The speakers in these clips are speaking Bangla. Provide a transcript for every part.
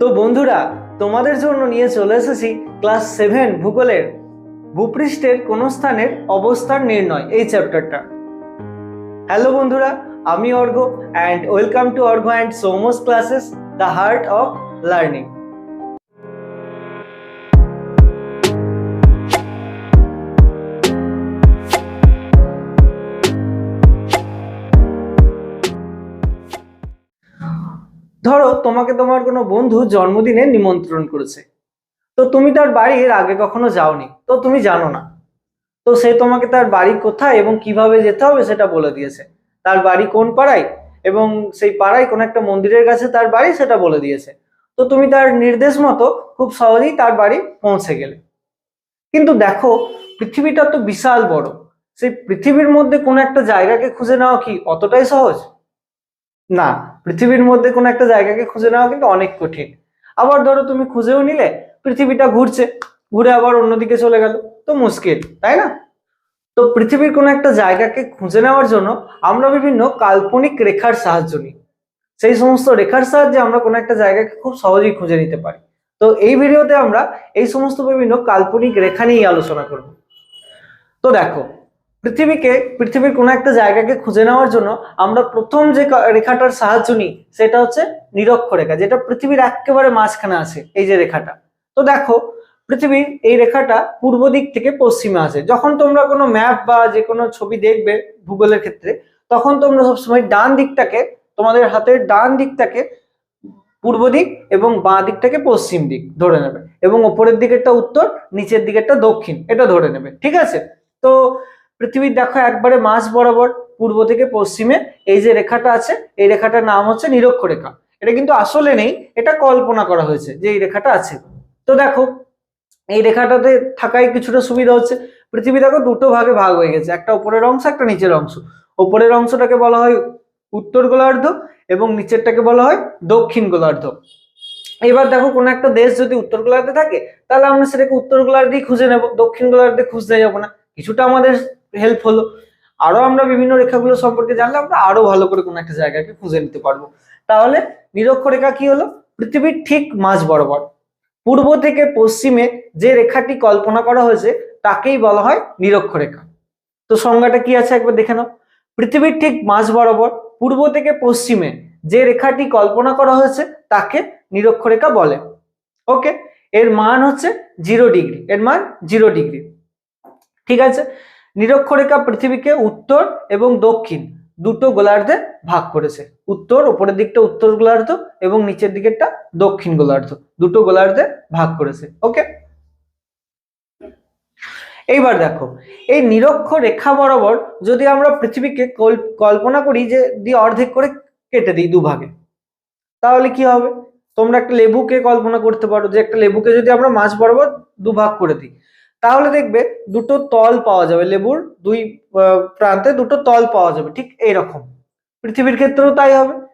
তো বন্ধুরা, তোমাদের জন্য নিয়ে চলে এসেছি ক্লাস সেভেন ভূগোলের। ভূপৃষ্ঠের কোন স্থানের অবস্থান নির্ণয় এই চ্যাপ্টারটা। হ্যালো বন্ধুরা, আমি Argha and welcome to Argha and Somos classes the heart of learning ধরো তোমাকে তোমার কোনো বন্ধু জন্মদিনে নিমন্ত্রণ করেছে। তো তুমি তার বাড়ির আগে কখনো যাওনি, তো তুমি জানো না। তো সে তোমাকে তার বাড়ি কোথায় এবং কীভাবে যেতে হবে সেটা বলে দিয়েছে। তার বাড়ি কোন পাড়ায় এবং সেই পাড়ায় কোনো একটা মন্দিরের কাছে তার বাড়ি সেটা বলে দিয়েছে। তো তুমি তার নির্দেশ মতো খুব সহজেই তার বাড়ি পৌঁছে গেলে। কিন্তু দেখো, পৃথিবীটা তো বিশাল বড়। সেই পৃথিবীর মধ্যে কোনো একটা জায়গাকে খুঁজে নেওয়া কি অতটাই সহজ? না, পৃথিবীর মধ্যে কোনো একটা জায়গাকে খুঁজে নেওয়া কিন্তু অনেক কঠিন। আবার ধরো তুমি খুঁজেও নিলে পৃথিবীটা ঘুরছে, ঘুরে আবার অন্যদিকে চলে গেল, তো মুশকিল, তাই না? তো পৃথিবীর কোনো একটা জায়গাকে খুঁজে নেওয়ার জন্য আমরা বিভিন্ন কাল্পনিক রেখার সাহায্য নিই। সেই সমস্ত রেখার সাহায্যে আমরা কোনো একটা জায়গাকে খুব সহজেই খুঁজে নিতে পারি। তো এই ভিডিওতে আমরা এই সমস্ত বিভিন্ন কাল্পনিক রেখা নিয়েই আলোচনা করব। তো দেখো পৃথিবীকে, পৃথিবীর কোনো একটা জায়গাকে খুঁজে নেওয়ার জন্য আমরা প্রথম যে রেখাটার সাহায্য নিই, সেটা হচ্ছে নিরক্ষরেখা যেটা পৃথিবীর একেবারে মাঝখানে আছে, এই যে রেখাটা। তো দেখো, পৃথিবীর এই রেখাটা পূর্ব দিক থেকে পশ্চিমে আছে। যখন তোমরা কোনো ম্যাপ বা যে কোনো ছবি দেখবে ভূগোলের ক্ষেত্রে, তখন তোমরা সবসময় ডান দিকটাকে, তোমাদের হাতের ডান দিকটাকে পূর্ব দিক এবং বাঁ দিকটাকে পশ্চিম দিক ধরে নেবে এবং ওপরের দিকেরটা উত্তর, নিচের দিকেরটা দক্ষিণ, এটা ধরে নেবে, ঠিক আছে? তো পৃথিবীর দেখো একবারে মাঝ বরাবর পূর্ব থেকে পশ্চিমে এই যে রেখাটা আছে, এই রেখাটার নাম হচ্ছে নিরক্ষ রেখা এটা কিন্তু আসলে নেই, এটা কল্পনা করা হয়েছে যে এই রেখাটা আছে। তো দেখো, এই রেখাটাতে থাকায় কিছুটা সুবিধা হচ্ছে। পৃথিবী দেখো দুটো ভাগে ভাগ হয়ে গেছে, একটা উপরের অংশ, একটা নিচের অংশ। উপরের অংশটাকে বলা হয় উত্তর গোলার্ধ এবং নিচেরটাকে বলা হয় দক্ষিণ গোলার্ধ। এবার দেখো কোনো একটা দেশ যদি উত্তর গোলার্ধে থাকে, তাহলে আমরা সেটাকে উত্তর গোলার্ধেই খুঁজে নেব, দক্ষিণ গোলার্ধে খুঁজতে যাব না। কিছুটা আমাদের হেল্প হলো। আরও আমরা বিভিন্ন রেখাগুলো সম্পর্কে জানলে আমরা আরও ভালো করে কোনো একটা জায়গাকে খুঁজে নিতে পারব। তাহলে নিরক্ষরেখা কি হলো? পৃথিবীর ঠিক মাঝ বরাবর। পূর্ব থেকে পশ্চিমে যে রেখাটি কল্পনা করা হয়েছে, তাকেই বলা হয় নিরক্ষরেখা তো সংজ্ঞাটা কি আছে একবার দেখে নাও। পৃথিবীর ঠিক মাঝ বরাবর পূর্ব থেকে পশ্চিমে যে রেখাটি কল্পনা করা হয়েছে, তাকে নিরক্ষরেখা বলে। ওকে? এর মান হচ্ছে জিরো ডিগ্রি এর মান জিরো ডিগ্রি ঠিক আছে? নিরক্ষরেখা পৃথিবীকে উত্তর এবং দক্ষিণ দুটো গোলার্ধে ভাগ করেছে। উত্তর উপরের দিকটা উত্তর গোলার্ধ এবং নিচের দিকেরটা দক্ষিণ গোলার্ধ, দুটো গোলার্ধে ভাগ করেছে। ওকে এইবার দেখো, এই নিরক্ষ রেখা বরাবর যদি আমরা পৃথিবীকে কল- কল্পনা করি যে দিয়ে অর্ধেক করে কেটে দিই দুভাগে তাহলে কি হবে? তোমরা একটা লেবুকে কল্পনা করতে পারো যে একটা লেবুকে যদি আমরা মাছ বরাবর দুভাগ করে দিই তাহলে দেখবে দুটো তল পাওয়া যাবে, লেবুর দুই প্রান্তে দুটো তল পাওয়া যাবে, ঠিক এইরকম। পৃথিবীর ক্ষেত্রেও তাই হবে।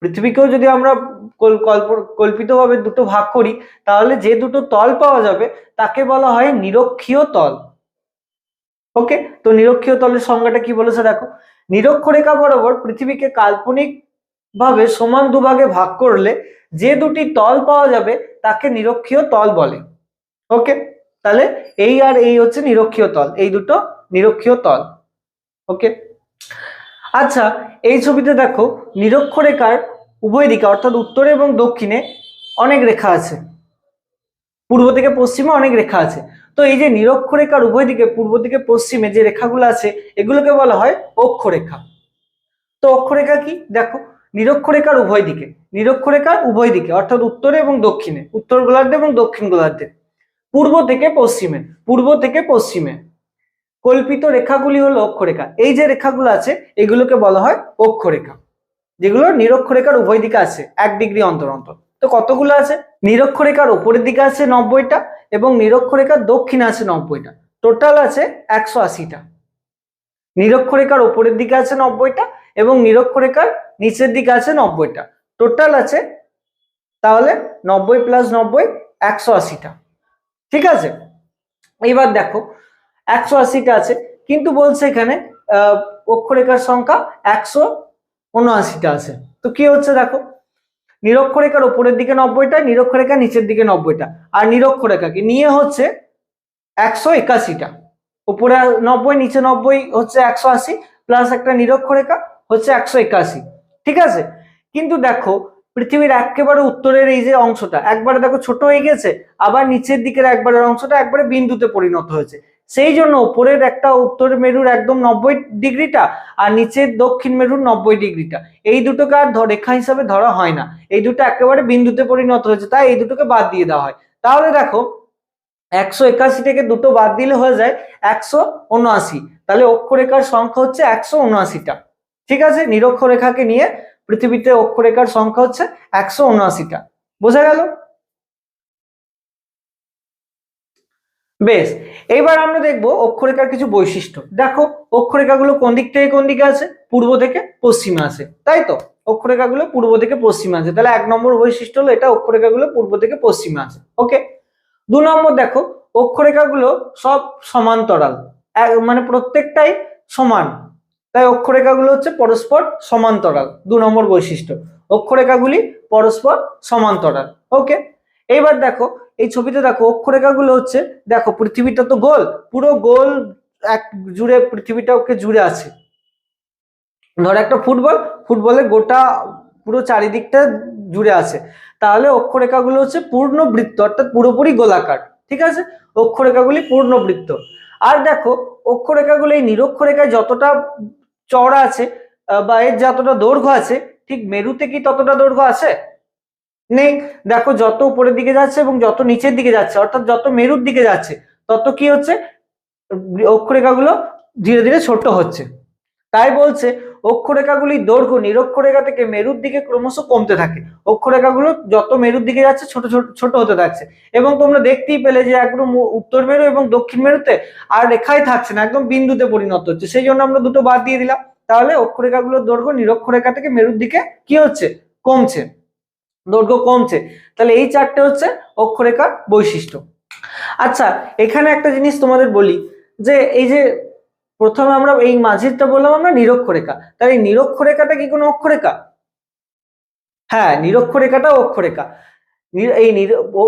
পৃথিবীকেও যদি আমরা কল- কল্প, কল্পিতভাবে দুটো ভাগ করি, তাহলে যে দুটো তল পাওয়া যাবে, তাকে বলা হয় নিরক্ষীয় তল। ওকে? তো নিরক্ষীয় তলের সংজ্ঞাটা কি বলেছে দেখো? নিরক্ষরেখা বরাবর পৃথিবীকে কাল্পনিক ভাবে সমান দুভাগে ভাগ করলে যে দুটি তল পাওয়া যাবে, তাকে নিরক্ষীয় তল বলে। ওকে? তাহলে এই আর এই হচ্ছে নিরক্ষীয় তল, এই দুটো নিরক্ষীয় তল ওকে আচ্ছা এই ছবিতে দেখো নিরক্ষরেখার উভয় দিকে, অর্থাৎ উত্তরে এবং দক্ষিণে অনেক রেখা আছে। পূর্ব থেকে পশ্চিমে অনেক রেখা আছে। তো এই যে নিরক্ষরেখার উভয় দিকে, পূর্ব দিকে পশ্চিমে যে রেখাগুলো আছে, এগুলোকে বলা হয় অক্ষরেখা। তো অক্ষরেখা কি? দেখো, নিরক্ষরেখার উভয় দিকে, নিরক্ষরেখার উভয় দিকে, অর্থাৎ উত্তরে এবং দক্ষিণে, উত্তর গোলার্ধে এবং দক্ষিণ গোলার্ধে। পূর্ব থেকে পশ্চিমে, পূর্ব থেকে পশ্চিমে। কল্পিত রেখাগুলি হলো অক্ষরেখা। এই যে রেখাগুলো আছে, এগুলোকে বলা হয় অক্ষরেখা, যেগুলো নিরক্ষরেখার উভয় দিকে আছে, এক ডিগ্রি অন্তর অন্তর। তো কতগুলো আছে? নিরক্ষরেখার উপরের দিকে আছে নব্বইটা এবং নিরক্ষরেখার দক্ষিণে আছে নব্বইটা। টোটাল আছে একশো আশিটা। নিরক্ষরেখার উপরের দিকে আছে নব্বইটা এবং নিরক্ষরেখার নিচের দিকে আছে নব্বইটা। টোটাল আছে তাহলে নব্বই প্লাস নব্বই, একশো আশিটা। ঠিক আছে? এবার দেখো, একশো আশিটা আছে, কিন্তু বলছে এখানে অক্ষরেখার সংখ্যা একশো উনআশিটা আছে। তো কি হচ্ছে দেখো? নিরক্ষরেখার উপরের দিকে নব্বইটা নিরক্ষরেখা নিচের দিকে নব্বইটা আর নিরক্ষরেখাকে নিয়ে হচ্ছে একশো একাশিটা উপরে নব্বই, নিচে নব্বই হচ্ছে একশো আশি প্লাস একটা নিরক্ষরেখা হচ্ছে একশো একাশি। ঠিক আছে? কিন্তু দেখো পৃথিবীর একেবারে উত্তরের এই যে অংশটা, একবারে দেখো ছোট হয়ে গেছে আবার নিচের দিকের একবারের অংশটা একবারে বিন্দুতে পরিণত হয়েছে। সেই জন্য উপরের একটা উত্তর মেরুর একদম নব্বই ডিগ্রিটা আর নিচের দক্ষিণ মেরুর নব্বই ডিগ্রিটা। এই দুটোকে আর রেখা হিসাবে ধরা হয় না। এই দুটো একেবারে বিন্দুতে পরিণত হয়েছে, তাই এই দুটোকে বাদ দিয়ে দেওয়া হয়। তাহলে দেখো, একশো একাশি থেকে দুটো বাদ দিলে হয়ে যায় একশো উনআশি। তাহলে অক্ষরেখার সংখ্যা হচ্ছে একশো উনআশিটা। ঠিক আছে? নিরক্ষরেখাকে নিয়ে পৃথিবীতে অক্ষরেখার সংখ্যা হচ্ছে একশো উনআশিটা। বোঝা গেল? বেশ এইবার আমরা দেখব অক্ষরেখার কিছু বৈশিষ্ট্য। দেখো, অক্ষরেখাগুলো কোন দিক থেকে কোন দিকে আছে? পূর্ব থেকে পশ্চিমে আছে। তাই তো? অক্ষরেখাগুলো পূর্ব থেকে পশ্চিমে আছে। তাহলে এক নম্বর বৈশিষ্ট্য হলো এটা, অক্ষরেখাগুলো পূর্ব থেকে পশ্চিমে আছে। ওকে? দু নম্বর দেখো, অক্ষরেখাগুলো সব সমান্তরাল। মানে প্রত্যেকটাই সমান। তাই অক্ষরেখাগুলো হচ্ছে পরস্পর সমান্তরাল, দু নম্বর বৈশিষ্ট্য। অক্ষরেখাগুলি পরস্পর সমান্তরাল। ওকে এইবার দেখো, এই ছবিতে দেখো, অক্ষরেখাগুলো হচ্ছে, দেখো, পৃথিবীটা তো গোল, পুরো গোল এক জুড়ে পৃথিবীটা ওকে জুড়ে আছে। ধর একটা ফুটবল ফুটবলের গোটা পুরো চারিদিকটা জুড়ে আছে। তাহলে অক্ষরেখাগুলো হচ্ছে পূর্ণ বৃত্ত অর্থাৎ পুরোপুরি গোলাকার, ঠিক আছে? অক্ষরেখাগুলি পূর্ণ বৃত্ত আর দেখো, অক্ষরেখাগুলো এই নিরক্ষরেখায় যতটা চওড়া আছে বা এর যতটা দৈর্ঘ্য আছে, ঠিক মেরুতে কি ততটা দৈর্ঘ্য আছে? নেই। দেখো যত উপরের দিকে যাচ্ছে এবং যত নিচের দিকে যাচ্ছে, অর্থাৎ যত মেরুর দিকে যাচ্ছে, তত কি হচ্ছে? অক্ষরেখাগুলো ধীরে ধীরে ছোট হচ্ছে। তাই বলছে অক্ষরেখাগুলির দৈর্ঘ্য নিরক্ষরেখা থেকে মেরুর দিকে ক্রমশ কমতে থাকে। অক্ষরেখাগুলো যত মেরুর দিকে যাচ্ছে, ছোট ছোট ছোট হতে থাকছে। এবং তোমরা দেখতেই পেলে যে একদম উত্তর মেরু এবং দক্ষিণ মেরুতে আর রেখাই থাকছে না, একদম বিন্দুতে পরিণত হচ্ছে। সেই জন্য আমরা দুটো বাদ দিয়ে দিলাম। তাহলে অক্ষরেখাগুলোর দৈর্ঘ্য নিরক্ষরেখা থেকে মেরুর দিকে কি হচ্ছে? কমছে। দৈর্ঘ্য কমছে। তাহলে এই চারটে হচ্ছে অক্ষরেখার বৈশিষ্ট্য। আচ্ছা এখানে একটা জিনিস তোমাদের বলি, যে এই যে প্রথমে আমরা এই মাঝেরটা বললাম আমরা নিরক্ষরেখা। তাহলে এই নিরক্ষরেখাটা কি কোনো অক্ষরেখা? হ্যাঁ নিরক্ষরেখাটা অক্ষরেখা। এই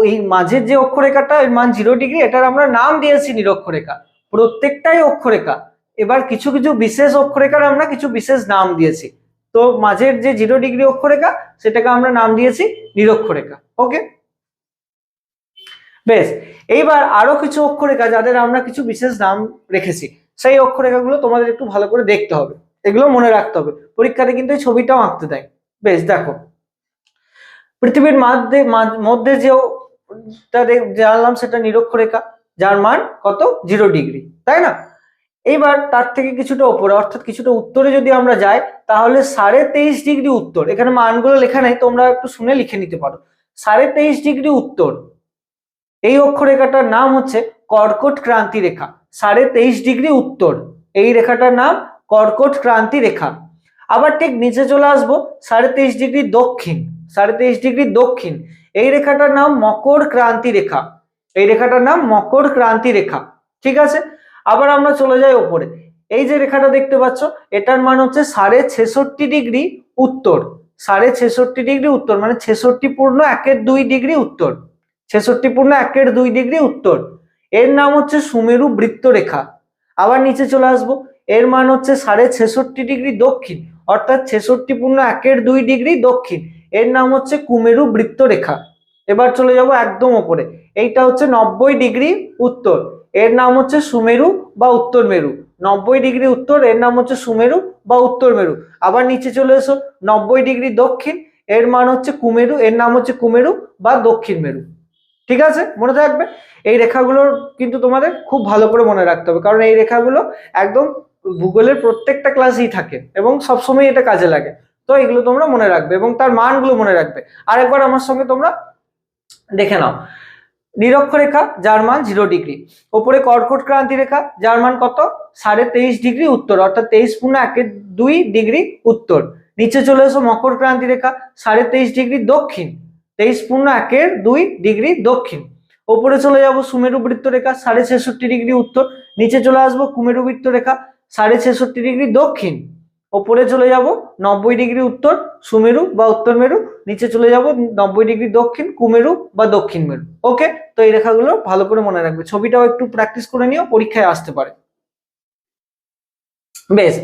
এই মাঝের যে অক্ষরেখাটা, এর মান জিরো ডিগ্রি এটার আমরা নাম দিয়েছি নিরক্ষরেখা। প্রত্যেকটাই অক্ষরেখা। এবার কিছু কিছু বিশেষ অক্ষরেখার আমরা কিছু বিশেষ নাম দিয়েছি। তো মাঝের যে জিরো ডিগ্রি অক্ষরেখা, সেটাকে আমরা নাম দিয়েছি নিরক্ষরেখা। ওকে বেশ, এইবার আরও কিছু অক্ষরেখা যাদের আমরা কিছু বিশেষ নাম রেখেছি। সেই অক্ষরেখাগুলো তোমাদের একটু ভালো করে দেখতে হবে। এগুলো মনে রাখতে হবে। পরীক্ষাতে কিন্তু এই ছবিটাও আঁকতে দেয়। বেশ, দেখো। পৃথিবীর মধ্যে মধ্যে যে ও- টা দে- জানলাম সেটা নিরক্ষরেখা, যার মান কত? Zero degree. তাই না? এইবার তার থেকে কিছুটা ওপরে অর্থাৎ কিছুটা উত্তরে যদি আমরা যাই, তাহলে সাড়ে তেইশ ডিগ্রি উত্তর। এখানে মানগুলো লেখা নেই, তোমরা একটু শুনে লিখে নিতে পারো। সাড়ে তেইশ ডিগ্রি উত্তর। এই অক্ষরেখাটার নাম হচ্ছে কর্কট ক্রান্তি রেখা। সাড়ে তেইশ ডিগ্রি উত্তর। এই রেখাটার নাম কর্কট ক্রান্তি রেখা। আবার ঠিক নিচে চলে আসব, সাড়ে তেইশ ডিগ্রি দক্ষিণ, সাড়ে তেইশ ডিগ্রি দক্ষিণ। এই রেখাটার নাম মকর ক্রান্তি রেখা। এই রেখাটার নাম মকর ক্রান্তি রেখা। ঠিক আছে? আবার আমরা চলে যাই ওপরে। এই যে রেখাটা দেখতে পাচ্ছ, এটার মান হচ্ছে সাড়ে ছেষট্টি ডিগ্রি উত্তর। সাড়ে ছেষট্টি ডিগ্রি উত্তর মানে ছেষট্টি পূর্ণ একের দুই ডিগ্রি উত্তর। ছেষট্টি পূর্ণ একের দুই ডিগ্রি উত্তর। এর নাম হচ্ছে সুমেরু বৃত্ত রেখা আবার নিচে চলে আসব। এর মান হচ্ছে সাড়ে ছেষট্টি ডিগ্রি দক্ষিণ, অর্থাৎ ছেষট্টি পূর্ণ একের দুই ডিগ্রি দক্ষিণ। এর নাম হচ্ছে কুমেরু বৃত্ত রেখা এবার চলে যাব একদম ওপরে। এইটা হচ্ছে নব্বই ডিগ্রি উত্তর। এর নাম হচ্ছে সুমেরু বা উত্তর মেরু। নব্বই ডিগ্রি উত্তর, এর নাম হচ্ছে সুমেরু বা উত্তর মেরু। আবার নিচে চলে এসো, নব্বই ডিগ্রি দক্ষিণ, এর মান হচ্ছে কুমেরু, এর নাম হচ্ছে কুমেরু বা দক্ষিণ মেরু। ঠিক আছে? মনে থাকবে? এই রেখাগুলোর কিন্তু তোমাদের খুব ভালো করে মনে রাখতে হবে। কারণ এই রেখাগুলো একদম ভূগোলের প্রত্যেকটা ক্লাসেই থাকে এবং সবসময় এটা কাজে লাগে। তো এগুলো তোমরা মনে রাখবে এবং তার মানগুলো মনে রাখবে। আরেকবার আমার সঙ্গে তোমরা দেখে নাও। নিরক্ষরেখা, যার মান জিরো ডিগ্রি ওপরে কর্কট ক্রান্তি রেখা, যার মান কত? সাড়ে তেইশ ডিগ্রি উত্তর, অর্থাৎ তেইশ পূর্ণ একের দুই ডিগ্রি উত্তর। নিচে চলে এসো মকর ক্রান্তি রেখা, সাড়ে তেইশ ডিগ্রি দক্ষিণ। তেইশ পূর্ণ একের দুই ডিগ্রি দক্ষিণ। ওপরে চলে যাব সুমেরু বৃত্ত রেখা, সাড়ে ছেষট্টি ডিগ্রি উত্তর। নিচে চলে আসব কুমেরু বৃত্ত রেখা, সাড়ে ছেষট্টি ডিগ্রি দক্ষিণ। ওপরে চলে যাব নব্বই ডিগ্রি উত্তর সুমেরু বা উত্তর মেরু। নিচে চলে যাব নব্বই ডিগ্রি দক্ষিণ, কুমেরু বা দক্ষিণ মেরু। ওকে, তো এই রেখাগুলো ভালো করে মনে রাখবে। ছবিটাও একটু প্র্যাকটিস করে নিও, পরীক্ষায় আসতে পারে। বেশ,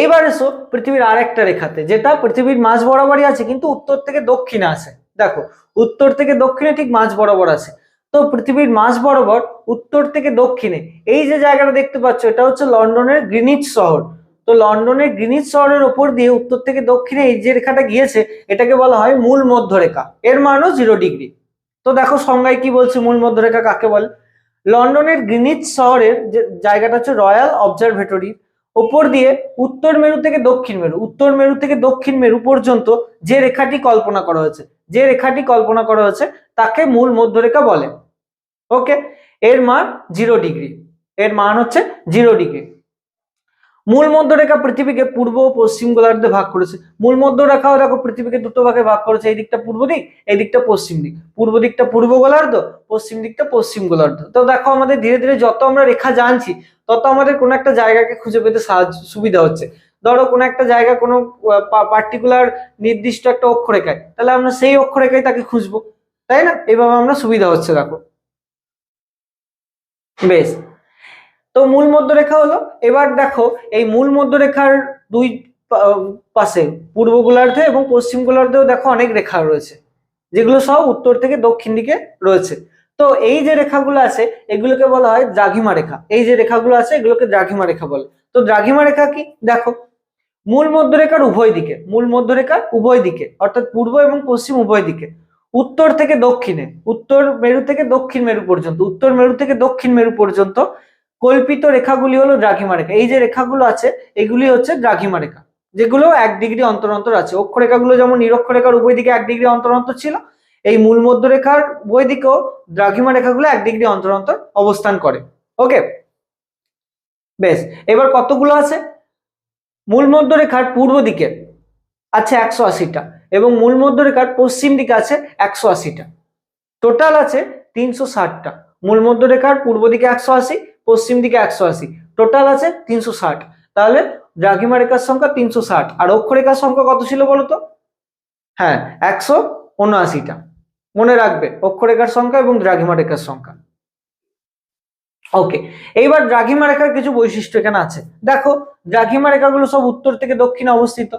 এইবার এসো পৃথিবীর আর একটা রেখাতে, যেটা পৃথিবীর মাঝ বরাবরই আছে, কিন্তু উত্তর থেকে দক্ষিণে আছে। দেখো, উত্তর থেকে দক্ষিণে ঠিক মাঝ বরাবর আছে। তো পৃথিবীর মাঝ বরাবর, উত্তর থেকে দক্ষিণে, এই যে জায়গাটা দেখতে পাচ্ছ, এটা হচ্ছে লন্ডনের গ্রিনিচ শহর। তো লন্ডনের গ্রিনিচ শহরের ওপর দিয়ে উত্তর থেকে দক্ষিণে এই যে রেখাটা গিয়েছে, এটাকে বলা হয় মূল মধ্যরেখা। এর মানও জিরো ডিগ্রি তো দেখো সংজ্ঞায় কি বলছে মূল মধ্যরেখা, কাকে বলে? লন্ডনের গ্রিনিচ শহরের যে জায়গাটা হচ্ছে রয়্যাল অবজারভেটরি। ওপর দিয়ে উত্তর মেরু থেকে দক্ষিণ মেরু, উত্তর মেরু থেকে দক্ষিণ মেরু পর্যন্ত যে রেখাটি কল্পনা করা হয়েছে, যে রেখাটি কল্পনা করা হয়েছে, তাকে মূল মধ্যরেখা বলে। ওকে এর মান জিরো ডিগ্রি এর মান হচ্ছে জিরো ডিগ্রি মূল মধ্যরেখা পৃথিবীকে পূর্ব পশ্চিম গোলার্ধে ভাগ করেছে। মূল মধ্যরেখাও দেখো পৃথিবীকে দুটো ভাগে ভাগ করেছে, এই দিকটা পূর্ব দিক, এই দিকটা পশ্চিম দিক। পূর্ব দিকটা পূর্ব গোলার্ধ, পশ্চিম দিকটা পশ্চিম গোলার্ধ। তো দেখো আমাদের ধীরে ধীরে যত আমরা রেখা জানছি, তত আমাদের কোনো একটা জায়গাকে খুঁজে পেতে সাহায্য, সুবিধা হচ্ছে। ধরো কোনো একটা জায়গা কোনো পার্টিকুলার নির্দিষ্ট একটা অক্ষরেখায়, তাহলে আমরা সেই অক্ষরেখায় তাকে খুঁজবো। তাই না? এইভাবে আমরা সুবিধা হচ্ছে, দেখো। বেশ। তো মূল মধ্যরেখা হলো, এবার দেখো এই মূল মধ্যরেখার দুই পাশে পূর্ব গোলার্ধে এবং পশ্চিম গোলার্ধেও দেখো অনেক রেখা রয়েছে, যেগুলো সব উত্তর থেকে দক্ষিণ দিকে রয়েছে। তো এই যে রেখাগুলো আছে, এগুলোকে বলা হয় দ্রাঘিমা রেখা। এই যে রেখাগুলো আছে, এগুলোকে দ্রাঘিমা রেখা বলে। তো দ্রাঘিমা রেখা কি? দেখো, মূল মধ্যরেখার উভয় দিকে, মূল মধ্যরেখার উভয় দিকে, অর্থাৎ পূর্ব এবং পশ্চিম উভয় দিকে, উত্তর থেকে দক্ষিণে, উত্তর মেরু থেকে দক্ষিণ মেরু পর্যন্ত, উত্তর মেরু থেকে দক্ষিণ মেরু পর্যন্ত কল্পিত রেখাগুলি হলো দ্রাঘিমা রেখা এই যে রেখাগুলো আছে, এগুলি হচ্ছে দ্রাঘিমা রেখা যেগুলো এক ডিগ্রি অন্তর অন্তর আছে। অক্ষরেখাগুলো যেমন নিরক্ষরেখার উভয় দিকে এক ডিগ্রি অন্তর অন্তর ছিল, এই মূল মধ্যরেখার উভয় দিকেও দ্রাঘিমা রেখাগুলো এক ডিগ্রি অন্তর অন্তর অবস্থান করে। ওকে? বেশ, এবার কতগুলো আছে? মূল মধ্যরেখার পূর্ব দিকে আছে একশো আশিটা এবং মূল মধ্যরেখার পশ্চিম দিকে আছে একশো আশিটা। টোটাল আছে তিনশো ষাটটা। মূল মধ্যরেখার পূর্ব দিকে একশো আশি পশ্চিম দিকে একশো আশি। টোটাল আছে তিনশো ষাট। তাহলে দ্রাঘিমা রেখার সংখ্যা তিনশো ষাট। আর অক্ষরেখার সংখ্যা কত ছিল বলতো? হ্যাঁ একশো উনআশিটা। মনে রাখবে, অক্ষরেখার সংখ্যা এবং দ্রাঘিমা রেখার সংখ্যা। ওকে এইবার দ্রাঘিমা রেখার কিছু বৈশিষ্ট্য এখানে আছে। দেখো দ্রাঘিমা রেখাগুলো সব উত্তর থেকে দক্ষিণে অবস্থিত।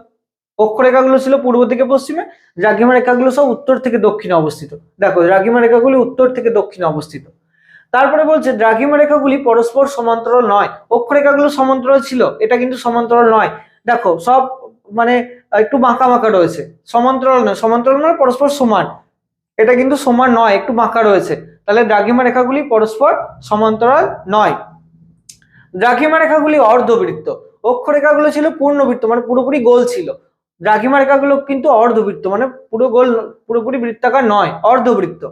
অক্ষরেখাগুলো ছিল পূর্ব থেকে পশ্চিমে দ্রাঘিমা রেখাগুলো সব উত্তর থেকে দক্ষিণে অবস্থিত। দেখো দ্রাঘিমা রেখাগুলি উত্তর থেকে দক্ষিণে অবস্থিত। তারপরে বলছে, দ্রাঘিমা রেখাগুলি পরস্পর সমান্তরাল নয়। অক্ষরেখাগুলো সমান্তরাল ছিল, এটা কিন্তু সমান্তরাল নয়। দেখো, সব মানে একটু বাঁকা বাঁকা রয়েছে। সমান্তরাল নয় সমান্তরাল নয় পরস্পর সমান। এটা কিন্তু সমান নয়, একটু বাঁকা রয়েছে। তাহলে দ্রাঘিমা রেখাগুলি পরস্পর সমান্তরাল নয়। দ্রাঘিমা রেখাগুলি অর্ধবৃত্ত। অক্ষরেখাগুলো ছিল পূর্ণবৃত্ত মানে পুরোপুরি গোল ছিল। দ্রাঘিমা রেখাগুলো কিন্তু অর্ধবৃত্ত মানে পুরো গোল, পুরোপুরি বৃত্তাকার নয়, অর্ধবৃত্ত।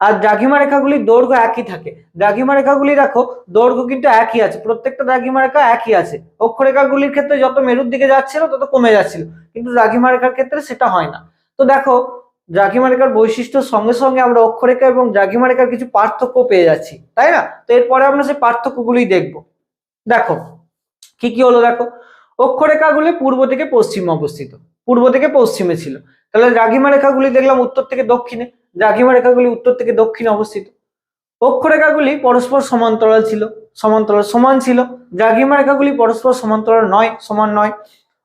আর দ্রাঘিমা রেখাগুলির দৈর্ঘ্য একই থাকে। দ্রাঘিমা রেখাগুলি দেখো, দৈর্ঘ্য কিন্তু একই আছে। প্রত্যেকটা দ্রাঘিমা রেখা একই আছে। অক্ষরেখাগুলির ক্ষেত্রে যত মেরুর দিকে যাচ্ছিল, তত কমে যাচ্ছিল। কিন্তু দ্রাঘিমা রেখার ক্ষেত্রে সেটা হয় না। তো দেখো, দ্রাঘিমা রেখার বৈশিষ্ট্যর সঙ্গে সঙ্গে আমরা অক্ষরেখা এবং দ্রাঘিমা রেখার কিছু পার্থক্য পেয়ে যাচ্ছি, তাই না? তো এরপরে আমরা সেই পার্থক্যগুলি দেখব। দেখো, কি কি হলো দেখো? অক্ষরেখাগুলি পূর্ব থেকে পশ্চিমে অবস্থিত। পূর্ব থেকে পশ্চিমে ছিল। তাহলে দ্রাঘিমা রেখাগুলি দেখলাম উত্তর থেকে দক্ষিণে। দ্রাঘিমা রেখাগুলি উত্তর থেকে দক্ষিণে অবস্থিত। অক্ষরেখাগুলি পরস্পর সমান্তরাল ছিল, সমান্তরাল সমান ছিল। দ্রাঘিমা রেখাগুলি পরস্পর সমান্তরাল নয়, সমান নয়।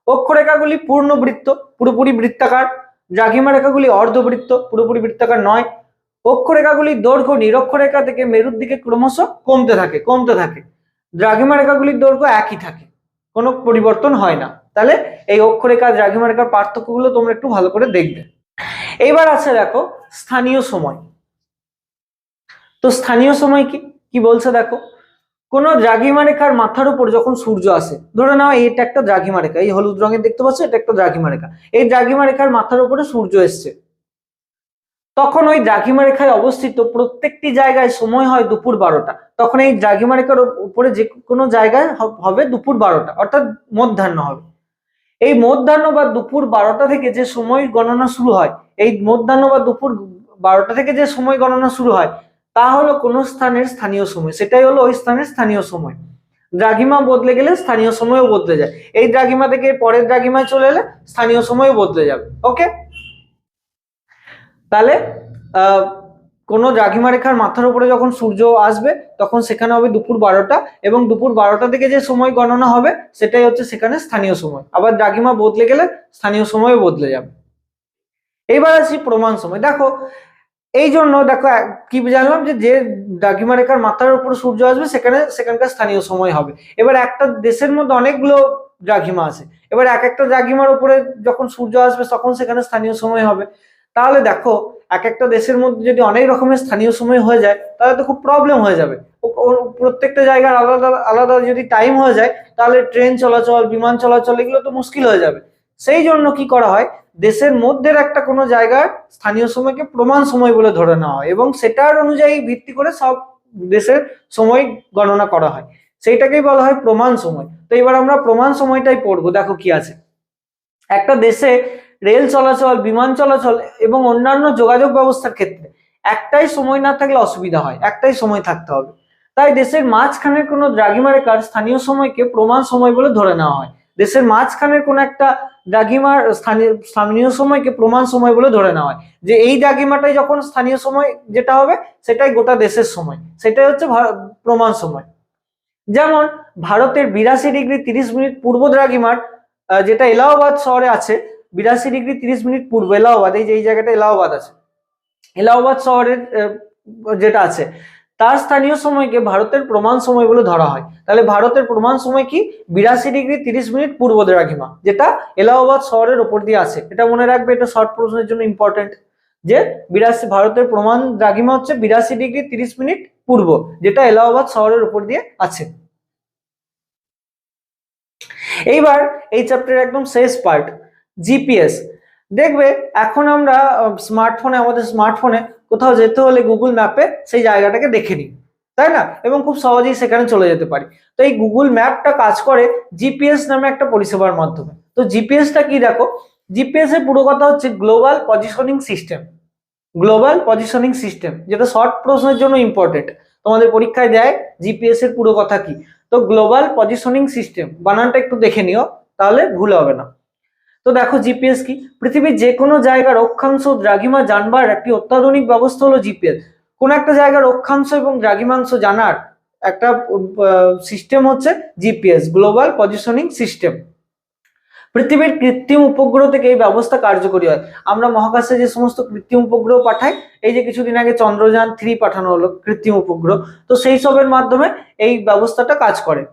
অক্ষরেখাগুলি পূর্ণ বৃত্ত পুরোপুরি বৃত্তাকার। দ্রাঘিমা রেখাগুলি অর্ধবৃত্ত, পুরোপুরি বৃত্তাকার নয়। অক্ষরেখাগুলির দৈর্ঘ্য নিরক্ষরেখা থেকে মেরুর দিকে ক্রমশ কমতে থাকে কমতে থাকে। দ্রাঘিমা রেখাগুলির দৈর্ঘ্য একই থাকে, কোনো পরিবর্তন হয় না। তাহলে এই অক্ষরেখা দ্রাঘিমা রেখার পার্থক্যগুলো তোমরা একটু ভালো করে দেখবে। এইবার আছে দেখো, স্থানীয় সময়। তো স্থানীয় সময় কি? কি বলছে দেখো? কোন দ্রাঘিমা রেখার মাথার উপর যখন সূর্য আসে, ধরে নাও এটা একটা দ্রাঘিমা রেখা, এই হলুদ রঙের দেখতে পাচ্ছ, এটা একটা দ্রাঘিমা রেখা। এই দ্রাঘিমা রেখার মাথার উপরে সূর্য এসছে। তখন ওই দ্রাঘিমা রেখায় অবস্থিত প্রত্যেকটি জায়গায় সময় হয় দুপুর বারোটা। তখন এই দ্রাঘিমা রেখার উপরে যে কোনো জায়গায় হবে দুপুর বারোটা, অর্থাৎ মধ্যাহ্ন হবে। এই মধ্যাহ্ন বা দুপুর বারোটা থেকে যে সময় গণনা শুরু হয় এই মধ্যাহ্ন বা দুপুর বারোটা থেকে যে সময় গণনা শুরু হয় তা হলো কোনো স্থানের স্থানীয় সময়। সেটাই হলো ওই স্থানের স্থানীয় সময়। দ্রাঘিমা বদলে গেলে স্থানীয় সময়ও বদলে যায়। এই দ্রাঘিমা থেকে পরের দ্রাঘিমায় চলে এলে স্থানীয় সময়ও বদলে যাবে। ওকে তাহলে আহ, কোনো দ্রাঘিমা রেখার মাথার উপরে যখন সূর্য আসবে, তখন সেখানে হবে দুপুর বারোটা এবং দুপুর বারোটা থেকে যে সময় গণনা হবে, সেটাই হচ্ছে সেখানে স্থানীয় সময়। আবার দ্রাঘিমা বদলে গেলে স্থানীয় সময়ও বদলে যাবে। এইবার আসি প্রমাণ সময়। দেখো, এই জন্য দেখো কি জানলাম যে যে দ্রাঘিমা রেখার মাথার উপর সূর্য আসবে, সেখানে সেখানকার স্থানীয় সময় হবে। এবার একটা দেশের মধ্যে অনেকগুলো দ্রাঘিমা আছে। এবার এক একটা দ্রাঘিমার উপরে যখন সূর্য আসবে, তখন সেখানে স্থানীয় সময় হবে। তাহলে দেখো এক একটা দেশের মধ্যে যদি অনেক রকমের স্থানীয় সময় হয়ে যায়, তাহলে তো খুব প্রবলেম হয়ে যাবে। প্রত্যেকটা জায়গার আলাদা আলাদা যদি টাইম হয়ে যায়, তাহলে ট্রেন চলাচল, বিমান চলাচল, এগুলো তো মুশকিল হয়ে যাবে। সেই জন্য কি করা হয়, দেশের মধ্যের একটা কোনো জায়গার স্থানীয় সময়কে প্রমাণ সময় বলে ধরে নেওয়া হয় এবং সেটার অনুযায়ী ভিত্তি করে সব দেশের সময় গণনা করা হয়। সেইটাকেই বলা হয় প্রমাণ সময়। তো এবার আমরা প্রমাণ সময়টাই পড়ব। দেখো কি আছে। একটা দেশে রেল চলাচল, বিমান চলাচল এবং অন্যান্য যোগাযোগ ব্যবস্থার ক্ষেত্রে একটাই সময় না থাকলে অসুবিধা হয়, একটাই সময় থাকতে হবে। তাই দেশের মাঝখানের কোনো দ্রাঘিমা রেখার স্থানীয় সময়কে প্রমাণ সময় বলে ধরে নেওয়া হয়। দেশের মাঝখানের কোনো একটা দ্রাঘিমার স্থানীয় স্থানীয় সময়কে প্রমাণ সময় বলে ধরে নেওয়া হয়। যে এই দ্রাঘিমাটাই যখন স্থানীয় সময় যেটা হবে, সেটাই গোটা দেশের সময়। সেটাই হচ্ছে প্রমাণ সময়। যেমন ভারতের বিরাশি ডিগ্রি তিরিশ মিনিট পূর্ব দ্রাঘিমার যেটা এলাহাবাদ শহরে আছে বিরাশি ডিগ্রি তিরিশ মিনিট পূর্ব, এলাহাবাদ, এই যে, এই জায়গাটা এলাহাবাদ আছে। এলাহাবাদ শহরের যেটা আছে, তার স্থানীয় সময়কে ভারতের প্রমাণ সময় বলে ধরা হয়। তাহলে ভারতের প্রমাণ সময় কি? বিরাশি ডিগ্রি তিরিশ মিনিট পূর্ব দ্রাঘিমা, যেটা এলাহাবাদ শহরের উপর দিয়ে আছে। এটা মনে রাখবে, এটা শর্ট প্রশ্নের জন্য ইম্পর্টেন্ট যে বিরাশি, ভারতের প্রমাণ দ্রাঘিমা হচ্ছে বিরাশি ডিগ্রি তিরিশ মিনিট পূর্ব, যেটা এলাহাবাদ শহরের উপর দিয়ে আছে। এইবার এই চ্যাপ্টারের একদম শেষ পার্ট জিপিএস দেখবে, এখন আমরা স্মার্টফোনে আমাদের স্মার্টফোনে কোথাও যেতে হলে গুগল ম্যাপে সেই জায়গাটাকে দেখে নিই। তাই না? এবং খুব সহজেই সেখানে চলে যেতে পারি। তো এই গুগল ম্যাপটা কাজ করে জিপিএস নামে একটা পরিষেবার মাধ্যমে। তো জিপিএসটা কি দেখো? জিপিএস এর পুরো কথা হচ্ছে global positioning system global positioning system যেটা শর্ট প্রশ্নের জন্য ইম্পর্টেন্ট তোমাদের পরীক্ষায় দেয় জিপিএস এর পুরো কথা কি। তো গ্লোবাল পজিশনিং সিস্টেম বানানটা একটু দেখে নিও, তাহলে ভুল হবে না। তো দেখো জিপিএস কি? পৃথিবীর যে কোনো জায়গার অক্ষাংশ দ্রাঘিমা জানবার একটি অত্যাধুনিক ব্যবস্থা হলো জিপিএস কোন একটা জায়গার অক্ষাংশ এবং দ্রাঘিমাংশ জানার একটা সিস্টেম হচ্ছে জিপিএস গ্লোবাল পজিশনিং সিস্টেম পৃথিবীর কৃত্রিম উপগ্রহ থেকে এই ব্যবস্থা কার্যকরী হয়। আমরা মহাকাশে যে সমস্ত কৃত্রিম উপগ্রহ পাঠাই, এই যে কিছুদিন আগে চন্দ্রযান থ্রি পাঠানো হলো কৃত্রিম উপগ্রহ, তো সেই সবের মাধ্যমে এই ব্যবস্থাটা কাজ করে।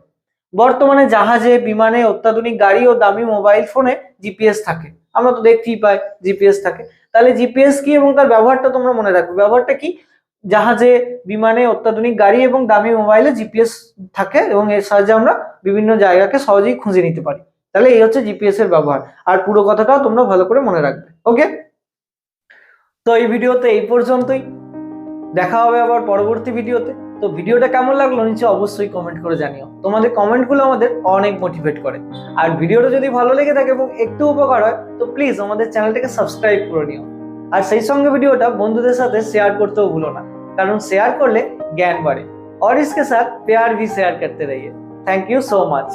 বর্তমানে জাহাজে, বিমানে, অত্যাধুনিক গাড়ি ও দামি মোবাইল ফোনে জিপিএস থাকে। আমরা তো দেখতেই পাই জিপিএস থাকে। তাহলে জিপিএস কি এবং তার ব্যবহারটা তোমরা মনে রাখবে। ব্যবহারটা কি? জাহাজে, বিমানে, অত্যাধুনিক গাড়ি এবং দামি মোবাইলে জিপিএস থাকে এবং এর সাহায্যে আমরা বিভিন্ন জায়গাকে সহজেই খুঁজে নিতে পারি। তাহলে এই হচ্ছে জিপিএস এর ব্যবহার। আর পুরো কথাটাও তোমরা ভালো করে মনে রাখবে। ওকে? তো এই ভিডিওতে এই পর্যন্তই। দেখা হবে আবার পরবর্তী ভিডিওতে। তো ভিডিওটা কেমন লাগলো নিচে অবশ্যই কমেন্ট করে জানিও তোমাদের কমেন্টগুলো আমাদের অনেক মোটিভেট করে আর ভিডিওটা যদি ভালো লেগে থাকে এবং একটু উপকার হয় তো প্লিজ আমাদের চ্যানেলটাকে সাবস্ক্রাইব করে নিও আর সেই সঙ্গে ভিডিওটা বন্ধুদের সাথে শেয়ার করতেও ভুলো না কারণ শেয়ার করলে জ্ঞান বাড়ে और इसके साथ प्यार भी शेयर करते रहिए थैंक यू सो मच